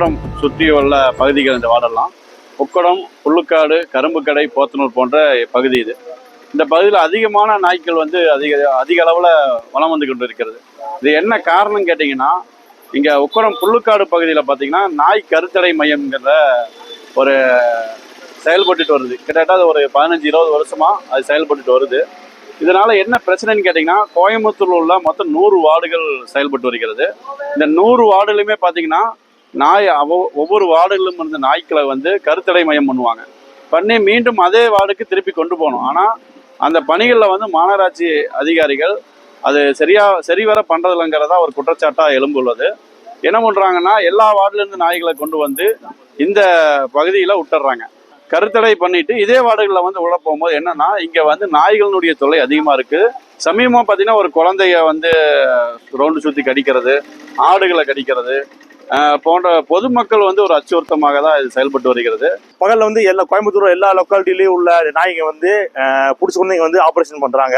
உக்கடம் சுற்றியுள்ள பகுதிகள் இந்த வார்டெல்லாம் உக்கடம் புல்லுக்காடு கரும்புக்கடை போத்தனூர் போன்ற பகுதி இது. இந்த பகுதியில் அதிகமான நாய்க்கள் வந்து அதிக அதிக அளவில் வளம் வந்து கொண்டு இருக்கிறது இது என்ன காரணம் கேட்டிங்கன்னா இங்கே உக்கடம் புல்லுக்காடு பகுதியில் பார்த்தீங்கன்னா நாய் கருத்தடை மையம்ங்கிற ஒரு செயல்பட்டுட்டு வருது. கிட்டத்தட்ட அது ஒரு பதினஞ்சு இருபது வருஷமாக அது செயல்பட்டுட்டு வருது. இதனால் என்ன பிரச்சனைன்னு கேட்டிங்கன்னா கோயம்புத்தூரில் உள்ள மொத்தம் நூறு வார்டுகள் செயல்பட்டு வருகிறது. இந்த நூறு வார்டுலையுமே பார்த்தீங்கன்னா நாய் அவ- ஒவ்வொரு வார்டுகளிலும் இருந்த நாய்க்களை வந்து கருத்தடை மையம் பண்ணுவாங்க. பண்ணி மீண்டும் அதே வார்டுக்கு திருப்பி கொண்டு போகணும். ஆனால் அந்த பணிகளில் வந்து மாநகராட்சி அதிகாரிகள் அது சரியா சரிவர பண்றதில்லைங்கிறதா ஒரு குற்றச்சாட்டாக எழும்புள்ளது. என்ன பண்ணுறாங்கன்னா எல்லா வார்டுலேருந்து நாய்களை கொண்டு வந்து இந்த பகுதியில் விட்டுறாங்க கருத்தடை பண்ணிட்டு இதே வார்டுகளில் வந்து உள்ள போகும்போது என்னன்னா இங்கே வந்து நாய்களினுடைய தொல்லை அதிகமாக இருக்குது சமீபமாக பார்த்தீங்கன்னா ஒரு குழந்தைய வந்து ரவுண்டு சுற்றி கடிக்கிறது ஆடுகளை கடிக்கிறது போன்ற பொதுமக்கள் வந்து ஒரு அச்சுறுத்தமாக தான் இது செயல்பட்டு வருகிறது. பகலில் வந்து எல்லா கோயம்புத்தூர் எல்லா லொக்காலிட்டிலையும் உள்ள நாய்ங்க வந்து பிடிச்ச குழந்தைங்க வந்து ஆப்ரேஷன் பண்ணுறாங்க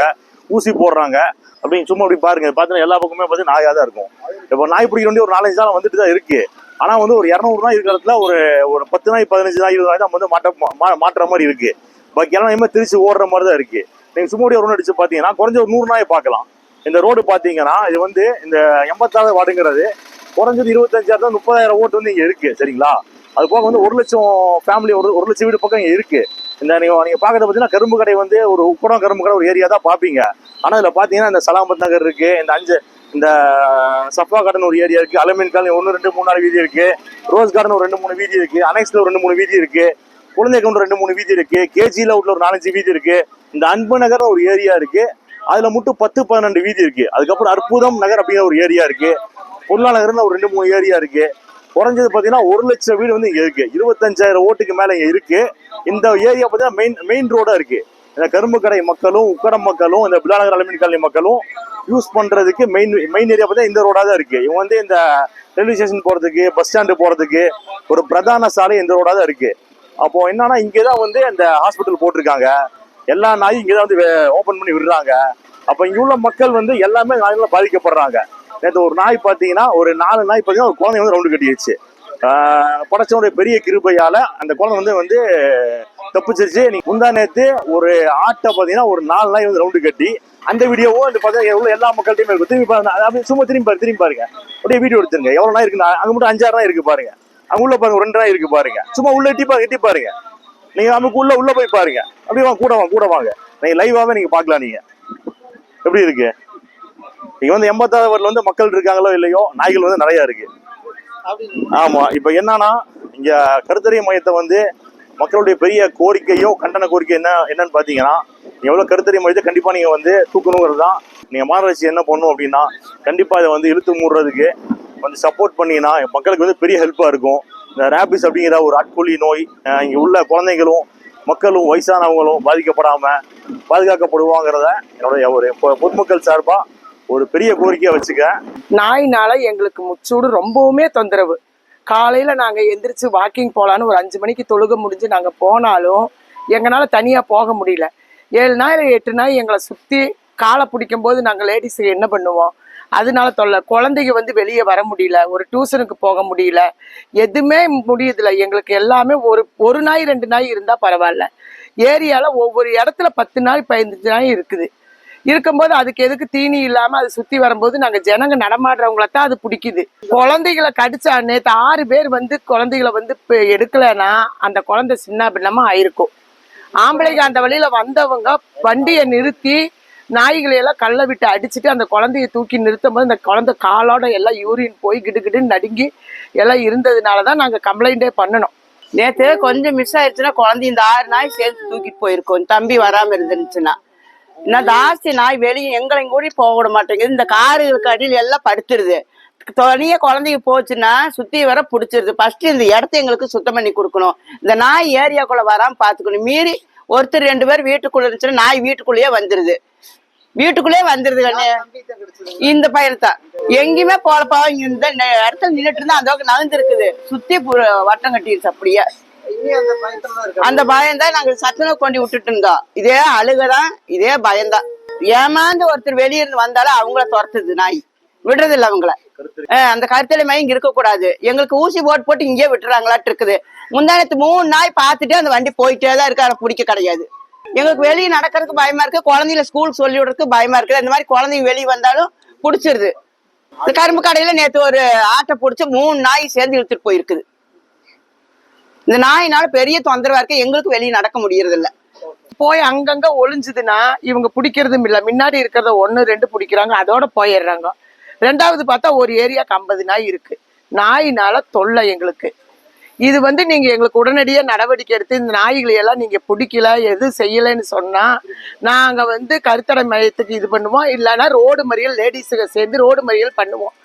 ஊசி போடுறாங்க. அப்படின்னு சும்மா அப்படி பாருங்க. பார்த்தீங்கன்னா எல்லா பக்கமே பார்த்து நாயாக தான் இருக்கும். இப்போ நாய் பிடிக்க வேண்டிய ஒரு நாலஞ்சு நாள் வந்துட்டு தான் இருக்கு. ஆனால் வந்து ஒரு இரநூறு நாய் இருக்கிற இடத்துல ஒரு ஒரு பத்து நாய் பதினஞ்சு நாய் இருபது நாய் தான் வந்து மாட்ட மா- மாட்டுற மாதிரி இருக்கு. பாக்கி எல்லாம் இனிமேல் திருச்சி ஓடுற மாதிரி தான் இருக்கு. நீங்கள் சும்மா ஒரு ஒன்று அடிச்சு பார்த்தீங்கன்னா குறைஞ்ச ஒரு நூறு நாயை பார்க்கலாம். இந்த ரோடு பார்த்தீங்கன்னா இது வந்து இந்த எண்பத்தாறு வார்டுங்கிறது. குறைஞ்சது இருபத்தஞ்சாயிரம் முப்பதாயிரம் ஓட்டு வந்து இங்கே இருக்குது சரிங்களா? அது போக வந்து ஒரு லட்சம் ஃபேமிலி ஒரு ஒரு லட்சம் வீடு பக்கம் இங்கே இருக்குது இந்த நீங்கள் நீங்கள் பாக்கிறத பார்த்தீங்கன்னா கரும்பு கடை வந்து ஒரு உப்படம் கரும்பு கடை ஒரு ஏரியா தான் பார்ப்பீங்க. ஆனால் இதில் பார்த்தீங்கன்னா இந்த சலாமத் நகர் இருக்குது இந்த அஞ்சு இந்த சஃபா கார்டன் ஒரு ஏரியா இருக்குது அலமீன் காலனி ஒன்று ரெண்டு மூணு நாலு வீதி இருக்குது ரோஸ் கார்டன் ஒரு ரெண்டு மூணு வீதி இருக்குது அனைக்ஸில் ஒரு ரெண்டு மூணு வீதி இருக்குது குழந்தை கவுண்ட் ரெண்டு மூணு வீதி இருக்குது கேஜியில் உள்ள ஒரு நாலஞ்சு வீதி இருக்குது இந்த அன்பு நகர் ஒரு ஏரியா இருக்குது அதில் மட்டும் பத்து பன்னெண்டு வீதி இருக்குது அதுக்கப்புறம் அற்புதம் நகர் அப்படிங்கிற ஒரு ஏரியா இருக்குது பொருளா ஒரு ரெண்டு மூணு ஏரியா இருக்கு. குறைஞ்சது பார்த்தீங்கன்னா ஒரு லட்சம் வீடு வந்து இங்கே இருக்கு. இருபத்தஞ்சாயிரம் ஓட்டுக்கு மேலே இங்கே இருக்கு. இந்த ஏரியா பார்த்தீங்கன்னா மெயின் மெயின் ரோடா இருக்கு. இந்த கரும்பு கடை மக்களும் உக்கடம் மக்களும் இந்த பிலாநகர் அலுமின் காலனி மக்களும் யூஸ் பண்றதுக்கு மெயின் மெயின் ஏரியா பார்த்தா இந்த ரோடா தான் இருக்கு. இவங்க வந்து இந்த ரயில்வே ஸ்டேஷன் போறதுக்கு பஸ் ஸ்டாண்டு போறதுக்கு ஒரு பிரதான சாலை இந்த ரோடா தான் இருக்கு. அப்போ என்னன்னா இங்கே தான் வந்து இந்த ஹாஸ்பிட்டல் போட்டிருக்காங்க. எல்லா நாயும் இங்கே தான் வந்து ஓப்பன் பண்ணி விடுறாங்க. அப்போ இங்கே உள்ள மக்கள் வந்து எல்லாமே நாய்களால பாதிக்கப்படுறாங்க. நேற்று ஒரு நாய் பார்த்தீங்கன்னா ஒரு நாலு நாய் பார்த்தீங்கன்னா ஒரு குழந்தை வந்து ரவுண்டு கட்டிடுச்சு படைச்சவனுடைய பெரிய கிருபையால் அந்த குழந்தை வந்து வந்து தப்பிச்சிருச்சு. நீ முந்தா நேற்று ஒரு ஆட்டை பார்த்தீங்கன்னா ஒரு நாலு நாய் வந்து ரவுண்டு கட்டி அந்த வீடியோவோ அந்த பார்த்தா எவ்வளோ எல்லா மக்கள்கிட்டையும் இருக்கும் திரும்பி பாருங்க. அப்படியே சும்மா திரும்பி பாரு திரும்பி பாருங்க. அப்படியே வீடியோ எடுத்துருங்க. எவ்வளோ நாய் இருக்கு அங்கே மட்டும் அஞ்சாறு நாய் இருக்குது பாருங்க. அங்கே உள்ள பாருங்க ரெண்டு நாய் இருக்குது பாருங்க. சும்மா உள்ள எட்டி பாருங்க எட்டி பாருங்க. நீங்கள் நமக்கு உள்ள உள்ள போய் பாருங்க. அப்படியே வாங்க கூட வாங்க கூட வாங்க. நீங்கள் லைவாகவே நீங்கள் பார்க்கலாம் நீங்கள் எப்படி இருக்குது இங்க வந்து எண்பத்தாவது வார்டில் வந்து மக்கள் இருக்காங்களோ இல்லையோ நாய்கள் வந்து நிறைய இருக்கு. ஆமா இப்ப என்னன்னா இங்க கருத்தறிய மையத்தை வந்து மக்களுடைய பெரிய கோரிக்கையோ கண்டன கோரிக்கை என்ன என்னன்னு பாத்தீங்கன்னா எவ்வளவு கருத்தறிய மையத்தை கண்டிப்பா நீங்க வந்து தூக்கணுங்கிறது தான். நீங்க மாநகராட்சி என்ன பண்ணும் அப்படின்னா கண்டிப்பா இதை வந்து இழுத்து மூடுறதுக்கு வந்து சப்போர்ட் பண்ணீங்கன்னா மக்களுக்கு வந்து பெரிய ஹெல்ப்பா இருக்கும். இந்த ரேபிஸ் அப்படிங்கிற ஒரு ஆட்கொல்லி நோய் இங்கே இங்க உள்ள குழந்தைகளும் மக்களும் வயசானவங்களும் பாதிக்கப்படாம பாதுகாக்கப்படுவாங்கிறத என்னுடைய ஒரு பொதுமக்கள் சார்பா ஒரு பெரிய கோரிக்கையை வச்சுக்க. நாயினால எங்களுக்கு முச்சூடு ரொம்பவுமே தொந்தரவு. காலையில நாங்க எந்திரிச்சு வாக்கிங் போலான்னு ஒரு அஞ்சு மணிக்கு தொழுக முடிஞ்சு நாங்க போனாலும் எங்களால தனியா போக முடியல. ஏழு நாள் எட்டு நாள் எங்களை சுத்தி காலை பிடிக்கும் போது நாங்க லேடிஸ் என்ன பண்ணுவோம்? அதனால தொல்லை. குழந்தைங்க வந்து வெளியே வர முடியல. ஒரு டியூஷனுக்கு போக முடியல. எதுவுமே முடியுதுல எங்களுக்கு எல்லாமே ஒரு ஒரு நாய் ரெண்டு நாய் இருந்தா பரவாயில்ல. ஏரியால ஒவ்வொரு இடத்துல பத்து நாய் பதினஞ்சு நாய் இருக்குது. இருக்கும்போது அதுக்கு எதுக்கு தீனி இல்லாம அது சுத்தி வரும்போது நாங்க ஜனங்க நடமாடுறவங்கள தான் அது பிடிக்குது. குழந்தைகளை கடிச்சா நேற்று ஆறு பேர் வந்து குழந்தைகளை வந்து இப்ப எடுக்கலைன்னா அந்த குழந்தை சின்ன பின்னமா ஆயிருக்கும். ஆம்பளைங்க அந்த வழியில வந்தவங்க வண்டியை நிறுத்தி நாய்களை எல்லாம் கல்லை விட்டு அடிச்சுட்டு அந்த குழந்தைய தூக்கி நிறுத்தும் போது அந்த குழந்தை காலோட எல்லாம் யூரின் போய் கிடுகிடுன்னு நடுங்கி எல்லாம் இருந்ததுனால தான் நாங்கள் கம்ப்ளைண்டே பண்ணணும். நேற்று கொஞ்சம் மிஸ் ஆயிடுச்சுன்னா குழந்தை இந்த ஆறு நாய் சேர்த்து தூக்கிட்டு போயிருக்கோம். தம்பி வராமல் இருந்துருச்சுன்னா இன்னும் ஜாஸ்தி நாய் வெளியே எங்களையும் கூட போக விட மாட்டேங்குது. இந்த காருகளுக்கு அடியில் எல்லாம் படுத்துருது. தனியா குழந்தைங்க போச்சுன்னா சுத்தி வர பிடிச்சிருது. ஃபர்ஸ்ட் இந்த இடத்த எங்களுக்கு சுத்தம் பண்ணி கொடுக்கணும். இந்த நாய் ஏரியாக்குள்ள வராம பாத்துக்கணும். மீறி ஒருத்தர் ரெண்டு பேர் வீட்டுக்குள்ள இருந்துச்சுன்னா நாய் வீட்டுக்குள்ளேயே வந்துருது. வீட்டுக்குள்ளேயே வந்துருது கண்ணு. இந்த தான். எங்கேயுமே போலப்பா இங்க இந்த இடத்துல நின்னுட்டு இருந்தா அந்த நகர்ந்து சுத்தி பு- வட்டம் கட்டிருச்சு அப்படியே. அந்த பயம்தான் நாங்க சத்துணவு கொண்டு விட்டுட்டு இருந்தோம். இதே அழுகதான் இதே பயம்தான். ஏமாந்து ஒருத்தர் வெளியிருந்து வந்தாலும் அவங்கள துரத்துது நாய். விடுறது இல்ல அவங்கள அந்த கருத்தலை மையம் இங்க இருக்கக்கூடாது. எங்களுக்கு ஊசி போட்டு போட்டு இங்கேயே விட்டுறாங்களாட்டு இருக்குது. முந்தானத்து மூணு நாய் பார்த்துட்டு அந்த வண்டி போயிட்டே தான் இருக்கு. அதை பிடிக்க கிடையாது. எங்களுக்கு வெளியே நடக்கிறதுக்கு பயமா இருக்கு. குழந்தைகளை ஸ்கூல் சொல்லி விடுறதுக்கு பயமா இருக்குது. அந்த மாதிரி குழந்தைங்க வெளியே வந்தாலும் பிடிச்சிருது. இந்த கரும்பு கடையில நேத்து ஒரு ஆட்டை பிடிச்சி மூணு நாய் சேர்ந்து இழுத்துட்டு போயிருக்குது. இந்த நாயினால பெரிய தொந்தரவா இருக்கு எங்களுக்கு வெளியே நடக்க முடியறது இல்ல போய் அங்கங்க ஒளிஞ்சுதுன்னா இவங்க பிடிக்கிறதும் இல்ல. முன்னாடி இருக்கிறத ஒண்ணு ரெண்டு பிடிக்கிறாங்க அதோட போயிடுறாங்க. ரெண்டாவது பார்த்தா ஒரு ஏரியாக்கு ஐம்பது நாய் இருக்கு. நாயினால தொல்லை எங்களுக்கு. இது வந்து நீங்க எங்களுக்கு உடனடியாக நடவடிக்கை எடுத்து இந்த நாய்களை எல்லாம் நீங்க பிடிக்கல எது செய்யலைன்னு சொன்னா நாங்க வந்து கருத்தடை மையத்துக்கு இது பண்ணுவோம். இல்லைன்னா ரோடு மறியல் லேடிஸுக்கு சேர்ந்து ரோடு மறியல் பண்ணுவோம்.